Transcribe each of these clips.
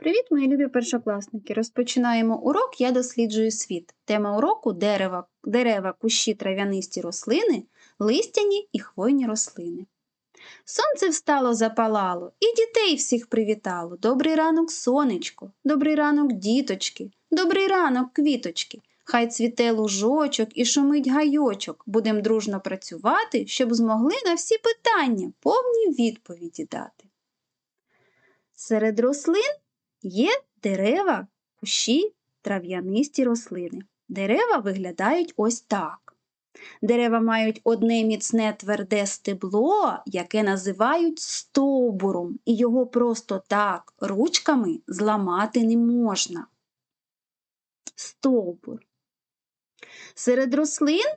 Привіт, мої любі першокласники! Розпочинаємо урок Я досліджую світ. Тема уроку дерева, дерева, кущі, трав'янисті рослини, листяні і хвойні рослини. Сонце встало, запалало, і дітей всіх привітало. Добрий ранок, сонечко, добрий ранок, діточки, добрий ранок, квіточки. Хай цвіте лужочок і шумить гайочок. Будем дружно працювати, щоб змогли на всі питання повні відповіді дати. Серед рослин Є дерева, кущі, трав'янисті рослини. Дерева виглядають ось так. Дерева мають одне міцне тверде стебло, яке називають стовбуром, і його просто так ручками зламати не можна. Стовбур. Серед рослин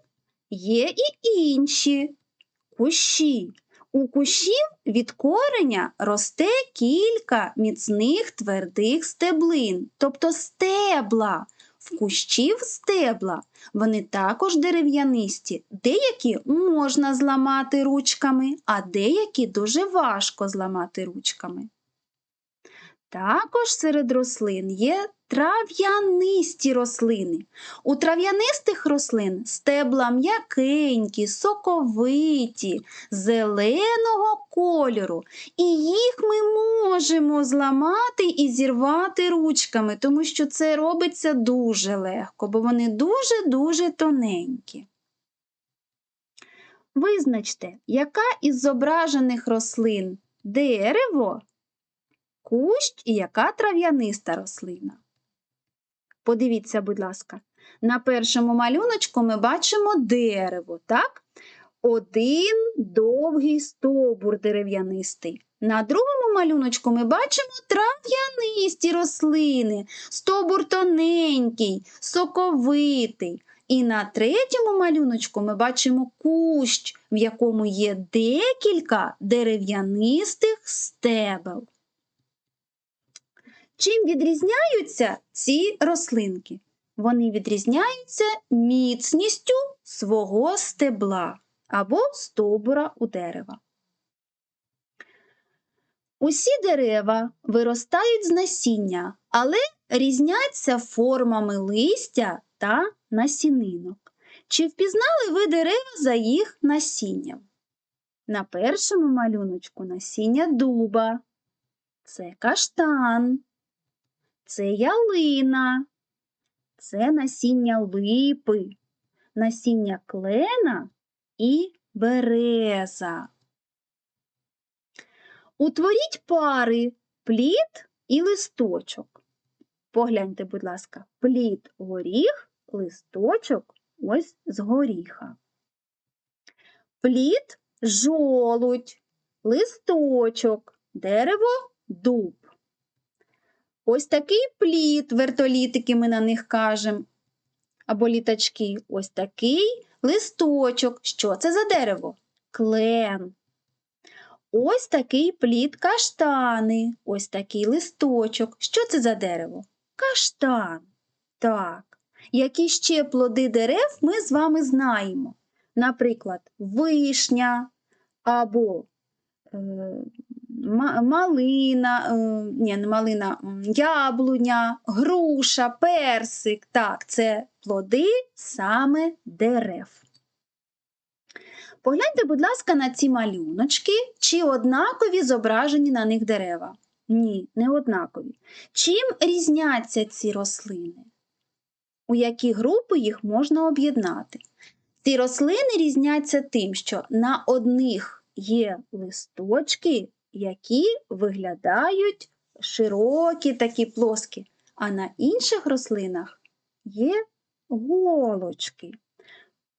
є і інші кущі. У кущів від кореня росте кілька міцних твердих стеблин, тобто стебла. В кущів стебла. Вони також дерев'янисті, деякі можна зламати ручками, а деякі дуже важко зламати ручками. Також серед рослин є трав'янисті рослини. У трав'янистих рослин стебла м'якенькі, соковиті, зеленого кольору. І їх ми можемо зламати і зірвати ручками, тому що це робиться дуже легко, бо вони дуже-дуже тоненькі. Визначте, яка із зображених рослин дерево, кущ і яка трав'яниста рослина. Подивіться, будь ласка, на першому малюночку ми бачимо дерево, так? Один довгий стовбур дерев'янистий. На другому малюночку ми бачимо трав'янисті рослини, стовбур тоненький, соковитий. І на третьому малюночку ми бачимо кущ, в якому є декілька дерев'янистих стебел. Чим відрізняються ці рослинки? Вони відрізняються міцністю свого стебла або стовбура у дерева. Усі дерева виростають з насіння, але різняться формами листя та насінинок. Чи впізнали ви дерева за їх насінням? На першому малюночку насіння дуба, це каштан, це ялина, це насіння липи, насіння клена і береза. Утворіть пари плід і листочок. Погляньте, будь ласка, плід горіх, листочок ось з горіха. Плід жолудь, листочок, дерево дуб. Ось такий плід, вертолітики ми на них кажемо, або літачки. Ось такий листочок. Що це за дерево? Клен. Ось такий плід каштани. Ось такий листочок. Що це за дерево? Каштан. Так. Які ще плоди дерев ми з вами знаємо? Наприклад, вишня або малина, е, ні, не малина, яблуня, груша, персик. Так, це плоди саме дерев. Погляньте, будь ласка, на ці малюночки, чи однакові зображені на них дерева. Ні, не однакові. Чим різняться ці рослини? У які групи їх можна об'єднати? Ці рослини різняться тим, що на одних є листочки, які виглядають широкі такі плоскі, а на інших рослинах є голочки.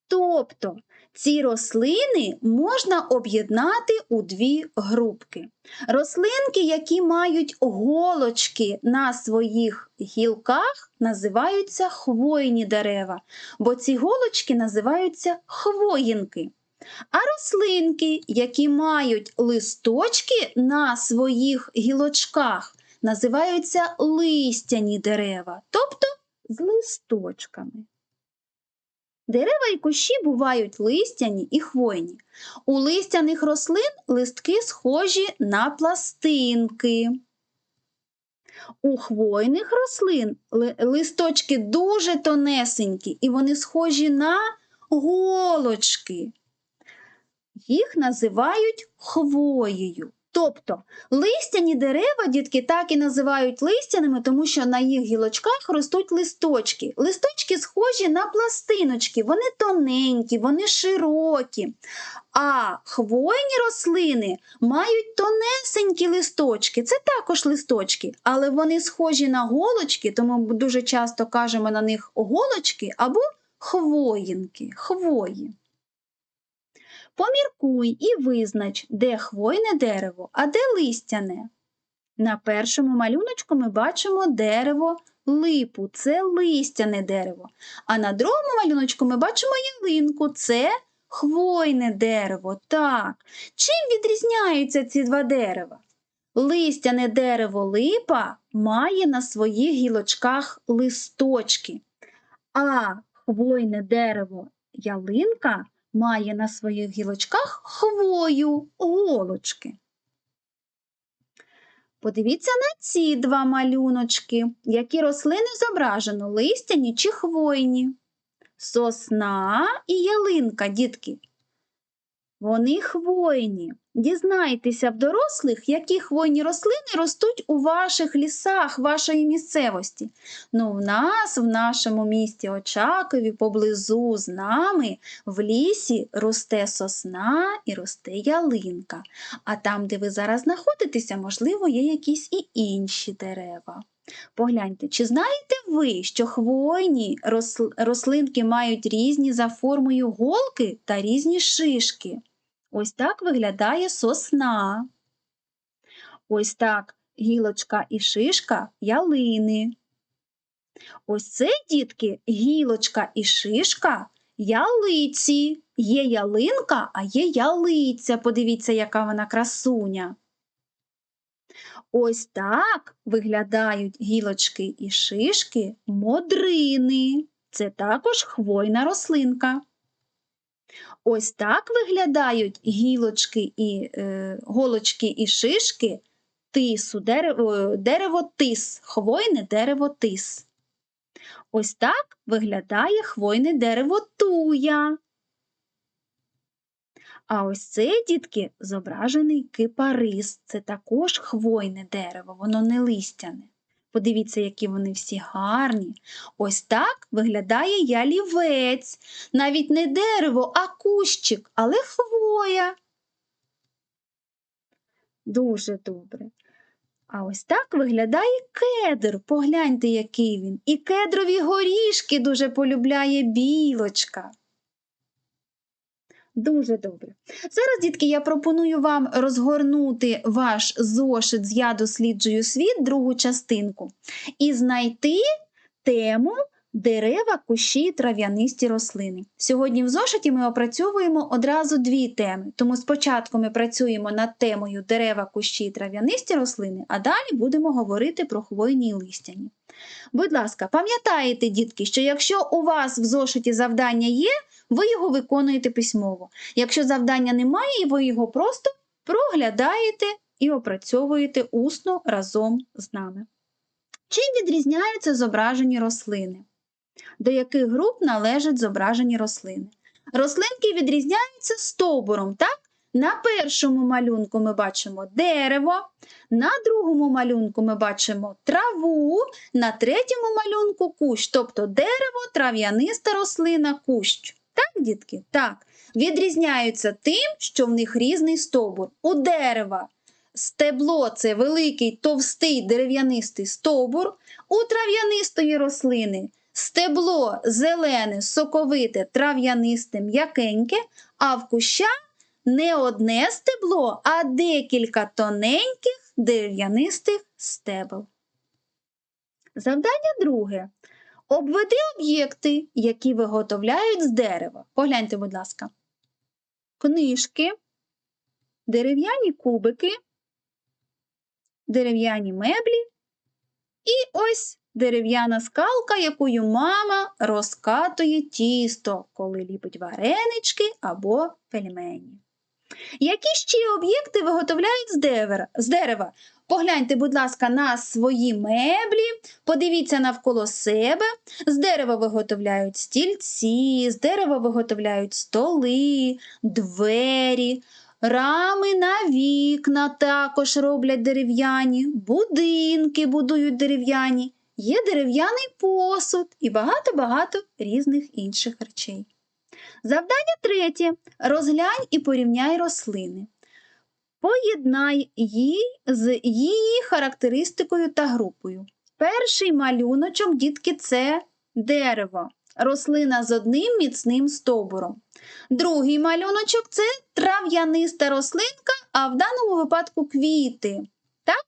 Тобто ці рослини можна об'єднати у дві групки. Рослинки, які мають голочки на своїх гілках, називаються хвойні дерева, бо ці голочки називаються хвоїнки. А рослинки, які мають листочки на своїх гілочках, називаються листяні дерева, тобто з листочками. Дерева і кущі бувають листяні і хвойні. У листяних рослин листки схожі на пластинки. У хвойних рослин листочки дуже тонесенькі і вони схожі на голочки. Їх називають хвоєю. Тобто листяні дерева дітки так і називають листяними, тому що на їх гілочках ростуть листочки. Листочки схожі на пластиночки, вони тоненькі, вони широкі. А хвойні рослини мають тонесенькі листочки. Це також листочки, але вони схожі на голочки, тому дуже часто кажемо на них голочки або хвоїнки, хвої. Поміркуй і визнач, де хвойне дерево, а де листяне. На першому малюночку ми бачимо дерево липу, це листяне дерево. А на другому малюночку ми бачимо ялинку, це хвойне дерево. Так. Чим відрізняються ці два дерева? Листяне дерево липа має на своїх гілочках листочки, а хвойне дерево ялинка має на своїх гілочках хвою, голочки. Подивіться на ці два малюночки, які рослини зображено листяні чи хвойні. Сосна і ялинка, дітки. Вони хвойні. Дізнайтеся в дорослих, які хвойні рослини ростуть у ваших лісах, вашої місцевості. Ну, в нас, в нашому місті Очакові, поблизу з нами, в лісі росте сосна і росте ялинка. А там, де ви зараз знаходитеся, можливо, є якісь і інші дерева. Погляньте, чи знаєте ви, що хвойні рослинки мають різні за формою голки та різні шишки? Ось так виглядає сосна. Ось так гілочка і шишка ялини. Ось це, дітки, гілочка і шишка ялиці. Є ялинка, а є ялиця. Подивіться, яка вона красуня. Ось так виглядають гілочки і шишки модрини. Це також хвойна рослинка. Ось так виглядають гілочки і е, голочки і шишки тису, дерево, дерево тис, хвойне дерево тис. Ось так виглядає хвойне дерево туя. А ось це, дітки, зображений кипарис. Це також хвойне дерево, воно не листяне. Подивіться, які вони всі гарні. Ось так виглядає ялівець. Навіть не дерево, а кущик, але хвоя. Дуже добре. А ось так виглядає кедр. Погляньте, який він. І кедрові горішки дуже полюбляє білочка. Дуже добре. Зараз, дітки, я пропоную вам розгорнути ваш зошит з Я досліджую світ, другу частинку, і знайти тему дерева, кущі, трав'янисті рослини. Сьогодні в зошиті ми опрацьовуємо одразу дві теми. Тому спочатку ми працюємо над темою дерева, кущі, трав'янисті рослини, а далі будемо говорити про хвойні листяні. Будь ласка, пам'ятаєте, дітки, що якщо у вас в зошиті завдання є, ви його виконуєте письмово. Якщо завдання немає, ви його просто проглядаєте і опрацьовуєте усно разом з нами. Чим відрізняються зображені рослини? До яких груп належать зображені рослини? Рослинки відрізняються стовбуром, так? На першому малюнку ми бачимо дерево, на другому малюнку ми бачимо траву, на третьому малюнку кущ, тобто дерево, трав'яниста рослина, кущ. Так, дітки? Так. Відрізняються тим, що в них різний стовбур. У дерева стебло це великий товстий дерев'янистий стовбур, у трав'янистої рослини стебло зелене, соковите, трав'янисте, м'якеньке, а в куща не одне стебло, а декілька тоненьких дерев'янистих стебел. Завдання друге. Обведи об'єкти, які виготовляють з дерева. Погляньте, будь ласка. Книжки, дерев'яні кубики, дерев'яні меблі і ось дерев'яна скалка, якою мама розкатує тісто, коли ліпить варенички або пельмені. Які ще об'єкти виготовляють з дерева? Погляньте, будь ласка, на свої меблі, подивіться навколо себе. З дерева виготовляють стільці, з дерева виготовляють столи, двері, рами на вікна також роблять дерев'яні, будинки будують дерев'яні, є дерев'яний посуд і багато-багато різних інших речей. Завдання третє. Розглянь і порівняй рослини. Поєднай її з її характеристикою та групою. Перший малюночок, дітки, це дерево, рослина з одним міцним стовбуром. Другий малюночок це трав'яниста рослинка, а в даному випадку квіти. Так?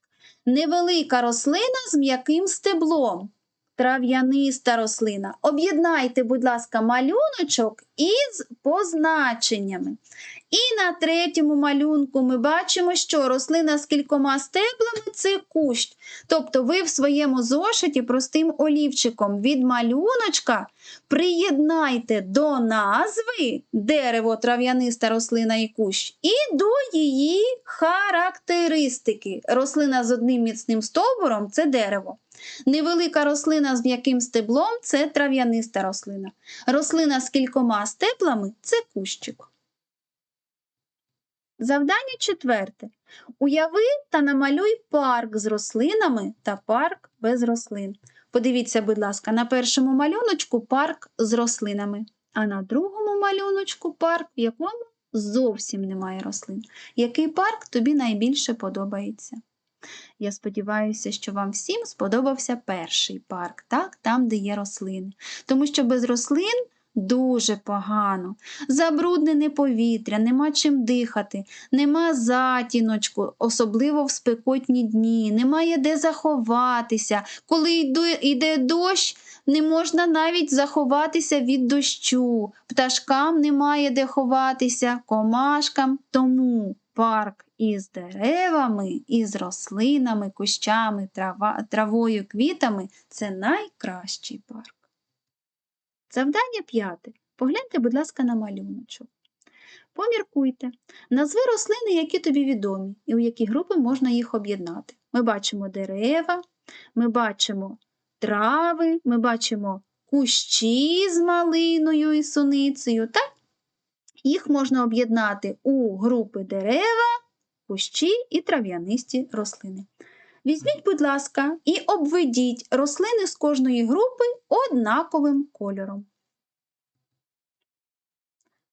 Невелика рослина з м'яким стеблом. Трав'яниста рослина. Об'єднайте, будь ласка, малюночок із позначеннями. І на третьому малюнку ми бачимо, що рослина з кількома стеблами це кущ. Тобто ви в своєму зошиті простим олівчиком від малюночка приєднайте до назви дерево, трав'яниста рослина і кущ, і до її характеристики. Рослина з одним міцним стовбуром це дерево. Невелика рослина з м'яким стеблом це трав'яниста рослина. Рослина з кількома стеблами це кущик. Завдання четверте. Уяви та намалюй парк з рослинами та парк без рослин. Подивіться, будь ласка, на першому малюночку парк з рослинами, а на другому малюночку парк, в якому зовсім немає рослин. Який парк тобі найбільше подобається? Я сподіваюся, що вам всім сподобався перший парк, так, там, де є рослини. Тому що без рослин дуже погано. Забруднене повітря, нема чим дихати, нема затіночку, особливо в спекотні дні, немає де заховатися. Коли йде, дощ, не можна навіть заховатися від дощу. Пташкам немає де ховатися, комашкам. Тому парк із деревами, із рослинами, кущами, трава, травою, квітами це найкращий парк. Завдання п'яте. Погляньте, будь ласка, на малюночок. Поміркуйте. Назви рослини, які тобі відомі, і у які групи можна їх об'єднати. Ми бачимо дерева, ми бачимо трави, ми бачимо кущі з малиною і суницею. Так? Їх можна об'єднати у групи дерева, кущі і трав'янисті рослини. Візьміть, будь ласка, і обведіть рослини з кожної групи однаковим кольором.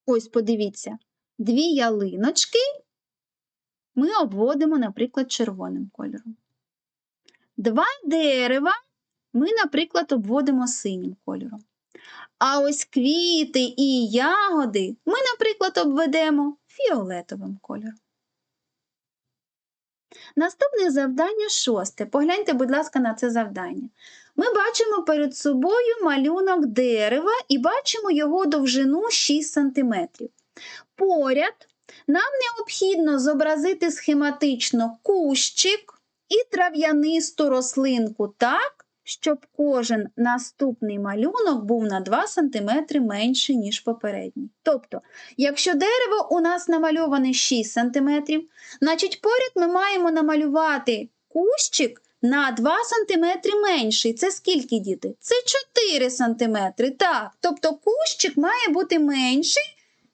Ось подивіться, дві ялиночки ми обводимо, наприклад, червоним кольором. Два дерева ми, наприклад, обводимо синім кольором. А ось квіти і ягоди ми, наприклад, обведемо фіолетовим кольором. Наступне завдання шосте. Погляньте, будь ласка, на це завдання. Ми бачимо перед собою малюнок дерева і бачимо його довжину 6 см. Поряд нам необхідно зобразити схематично кущик і трав'янисту рослинку так, щоб кожен наступний малюнок був на 2 см менший, ніж попередній. Тобто, якщо дерево у нас намальоване 6 см, значить поряд ми маємо намалювати кущик на 2 см менший. Це скільки, діти? Це 4 см. Так, тобто кущик має бути менший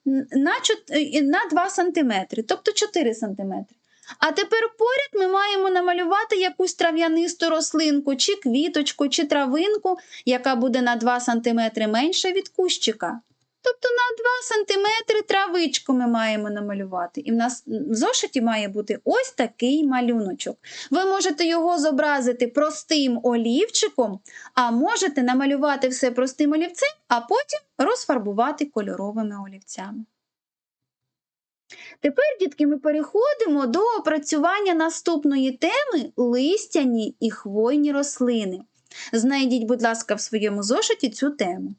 на, на 2 см, тобто 4 см. А тепер поряд ми маємо намалювати якусь трав'янисту рослинку, чи квіточку, чи травинку, яка буде на 2 см менша від кущика. Тобто на 2 см травичку ми маємо намалювати. І в нас в зошиті має бути ось такий малюночок. Ви можете його зобразити простим олівчиком, а можете намалювати все простим олівцем, а потім розфарбувати кольоровими олівцями. Тепер, дітки, ми переходимо до опрацювання наступної теми листяні і хвойні рослини. Знайдіть, будь ласка, в своєму зошиті цю тему.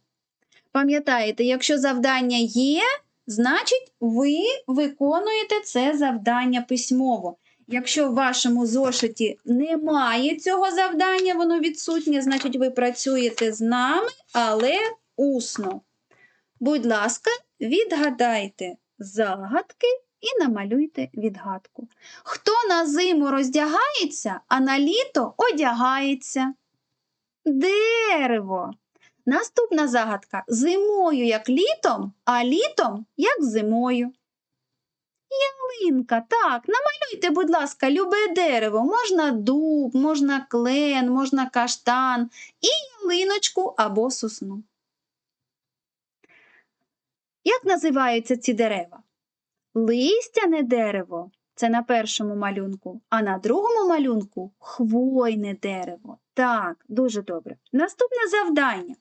Пам'ятаєте, якщо завдання є, значить ви виконуєте це завдання письмово. Якщо в вашому зошиті немає цього завдання, воно відсутнє, значить ви працюєте з нами, але усно. Будь ласка, відгадайте загадки і намалюйте відгадку. Хто на зиму роздягається, а на літо одягається? Дерево. Наступна загадка зимою як літом, а літом як зимою. Ялинка, так, намалюйте, будь ласка, любе дерево. Можна дуб, можна клен, можна каштан і ялиночку або сосну. Як називаються ці дерева? Листяне дерево це на першому малюнку, а на другому малюнку хвойне дерево. Так, дуже добре. Наступне завдання.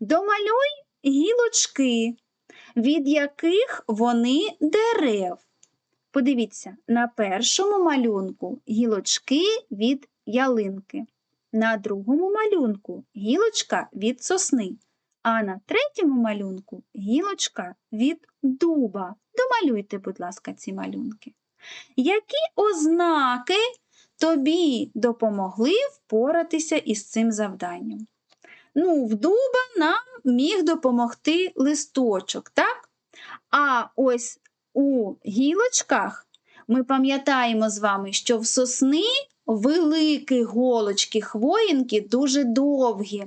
Домалюй гілочки, від яких вони дерев. Подивіться, на першому малюнку гілочки від ялинки, на другому малюнку гілочка від сосни, а на третьому малюнку гілочка від дуба. Домалюйте, будь ласка, ці малюнки. Які ознаки тобі допомогли впоратися із цим завданням? Ну, в дуба нам міг допомогти листочок, так? А ось у гілочках ми пам'ятаємо з вами, що в сосни великі голочки хвоїнки дуже довгі,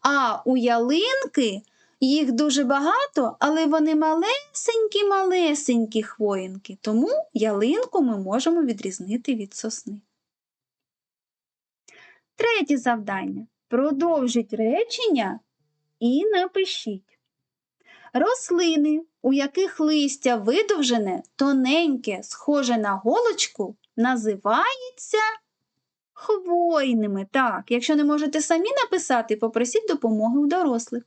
а у ялинки їх дуже багато, але вони малесенькі-малесенькі хвоїнки, тому ялинку ми можемо відрізнити від сосни. Третє завдання. Продовжіть речення і напишіть. Рослини, у яких листя видовжене, тоненьке, схоже на голочку, називаються хвойними. Так, якщо не можете самі написати, попросіть допомоги у дорослих.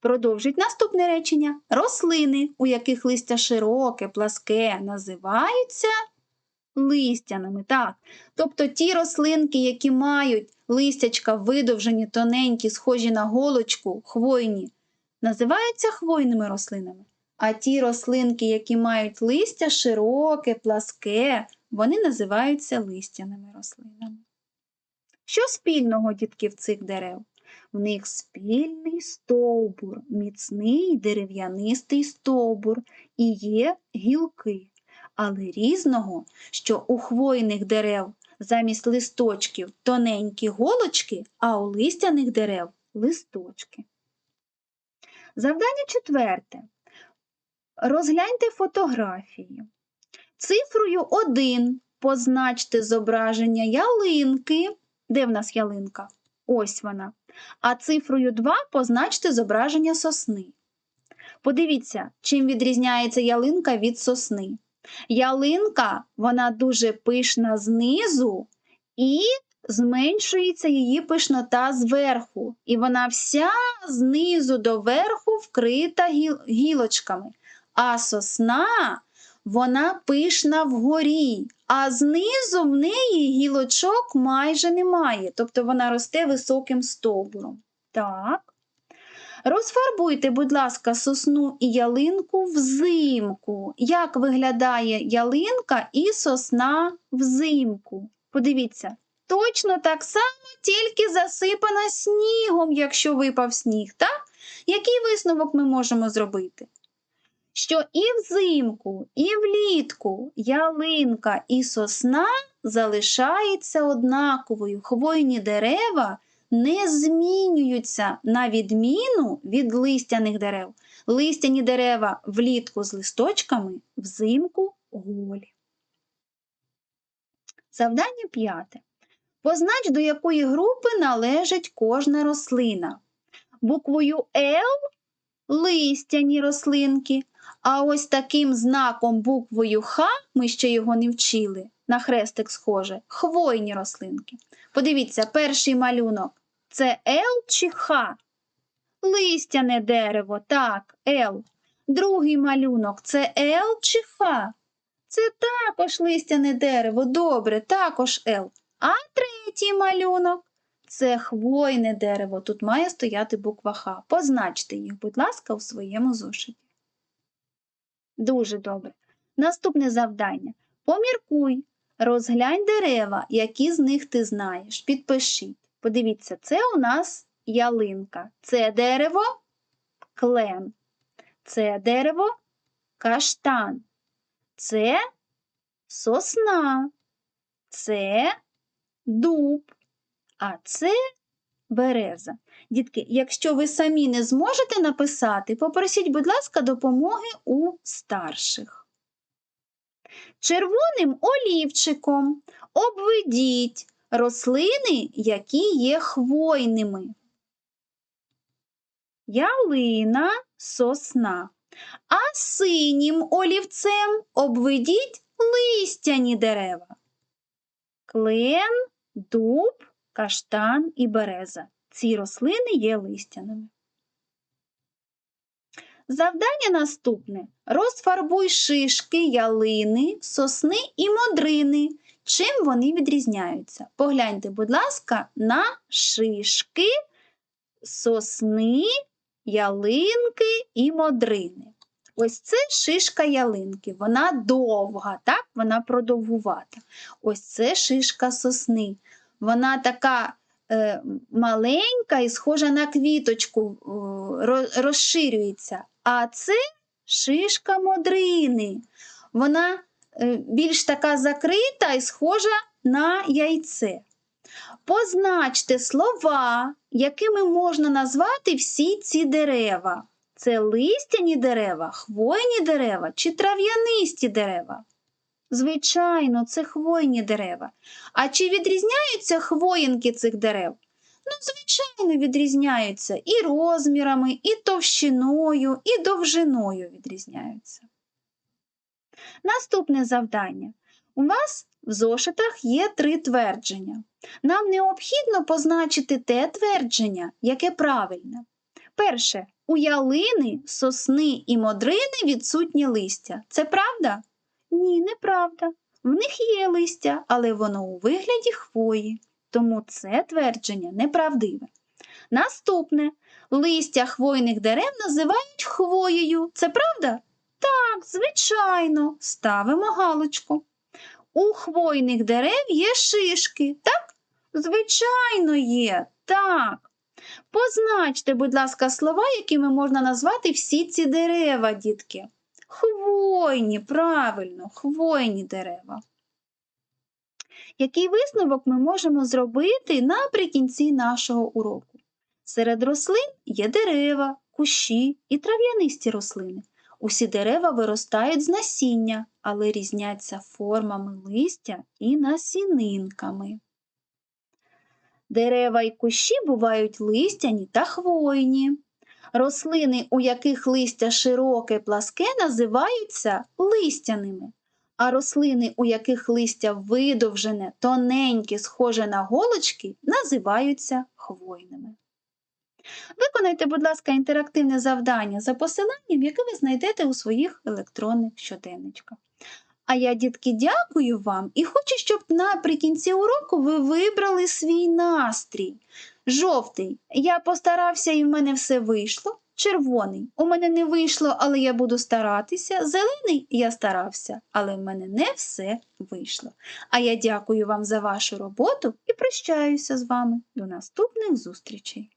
Продовжіть наступне речення. Рослини, у яких листя широке, пласке, називаються листяними. Так. Тобто ті рослинки, які мають листячка видовжені, тоненькі, схожі на голочку, хвойні, називаються хвойними рослинами. А ті рослинки, які мають листя широке, пласке, вони називаються листяними рослинами. Що спільного дітків цих дерев? В них спільний стовбур, міцний дерев'янистий стовбур і є гілки, але різного, що у хвойних дерев замість листочків тоненькі голочки, а у листяних дерев листочки. Завдання четверте. Розгляньте фотографії. Цифрою 1 позначте зображення ялинки. Де в нас ялинка? Ось вона. А цифрою 2 позначте зображення сосни. Подивіться, чим відрізняється ялинка від сосни. Ялинка вона дуже пишна знизу і зменшується її пишнота зверху. І вона вся знизу до верху вкрита гілочками. А сосна вона пишна вгорі, а знизу в неї гілочок майже немає, тобто вона росте високим стовбуром. Так. Розфарбуйте, будь ласка, сосну і ялинку взимку. Як виглядає ялинка і сосна взимку? Подивіться, точно так само, тільки засипана снігом, якщо випав сніг. так? Який висновок ми можемо зробити? Що і взимку, і влітку ялинка і сосна залишаються однаковою. Хвойні дерева не змінюються на відміну від листяних дерев. Листяні дерева влітку з листочками, взимку голі. Завдання п'яте. Познач, до якої групи належить кожна рослина. Буквою Л листяні рослинки. А ось таким знаком буквою Х, ми ще його не вчили, на хрестик схоже, хвойні рослинки. Подивіться, перший малюнок це Л чи Х? Листяне дерево, так, Л. Другий малюнок це Л чи Х? Це також листяне дерево, добре, також Л. А третій малюнок це хвойне дерево. Тут має стояти буква Х. Позначте їх, будь ласка, у своєму зошиті. Дуже добре. Наступне завдання. Поміркуй, розглянь дерева, які з них ти знаєш. Підпишіть. Подивіться, це у нас ялинка. Це дерево клен. Це дерево каштан. це сосна, це дуб, а це береза. Дітки, якщо ви самі не зможете написати, попросіть, будь ласка, допомоги у старших. Червоним олівчиком обведіть рослини, які є хвойними. Ялина, сосна. А синім олівцем обведіть листяні дерева. Клен, дуб, каштан і береза. Ці рослини є листяними. Завдання наступне. Розфарбуй шишки, ялини, сосни і модрини. Чим вони відрізняються? Погляньте, будь ласка, на шишки, сосни, ялинки і модрини. Ось це шишка ялинки, вона довга, так? вона продовгувата. Ось це шишка сосни. Вона така маленька і схожа на квіточку, е, розширюється. А це шишка модрини. Вона е, більш така закрита і схожа на яйце. Позначте слова, якими можна назвати всі ці дерева. Це листяні дерева, хвойні дерева чи трав'янисті дерева? Звичайно, це хвойні дерева. А чи відрізняються хвоїнки цих дерев? Ну, звичайно, відрізняються і розмірами, і товщиною, і довжиною відрізняються. Наступне завдання. У вас в зошитах є три твердження. Нам необхідно позначити те твердження, яке правильне. Перше, у ялини, сосни і модрини відсутнє листя. Це правда? Ні, неправда. В них є листя, але воно у вигляді хвої. Тому це твердження неправдиве. Наступне. Листя хвойних дерев називають хвоєю. Це правда? Так, звичайно, ставимо галочку. У хвойних дерев є шишки, так? Звичайно, є, так. Позначте, будь ласка, слова, якими можна назвати всі ці дерева, дітки. Хвойні, правильно, хвойні дерева. Який висновок ми можемо зробити наприкінці нашого уроку? Серед рослин є дерева, кущі і трав'янисті рослини. Усі дерева виростають з насіння, але різняться формами листя і насінинками. Дерева і кущі бувають листяні та хвойні. Рослини, у яких листя широке пласке, називаються листяними, а рослини, у яких листя видовжене, тоненьке, схоже на голочки, називаються хвойними. Виконайте, будь ласка, інтерактивне завдання за посиланням, яке ви знайдете у своїх електронних щоденничках. А я, дітки, дякую вам і хочу, щоб наприкінці уроку ви вибрали свій настрій. Жовтий. Я постарався і в мене все вийшло. Червоний. У мене не вийшло, але я буду старатися. Зелений я старався, але в мене не все вийшло. А я дякую вам за вашу роботу і прощаюся з вами. До наступних зустрічей.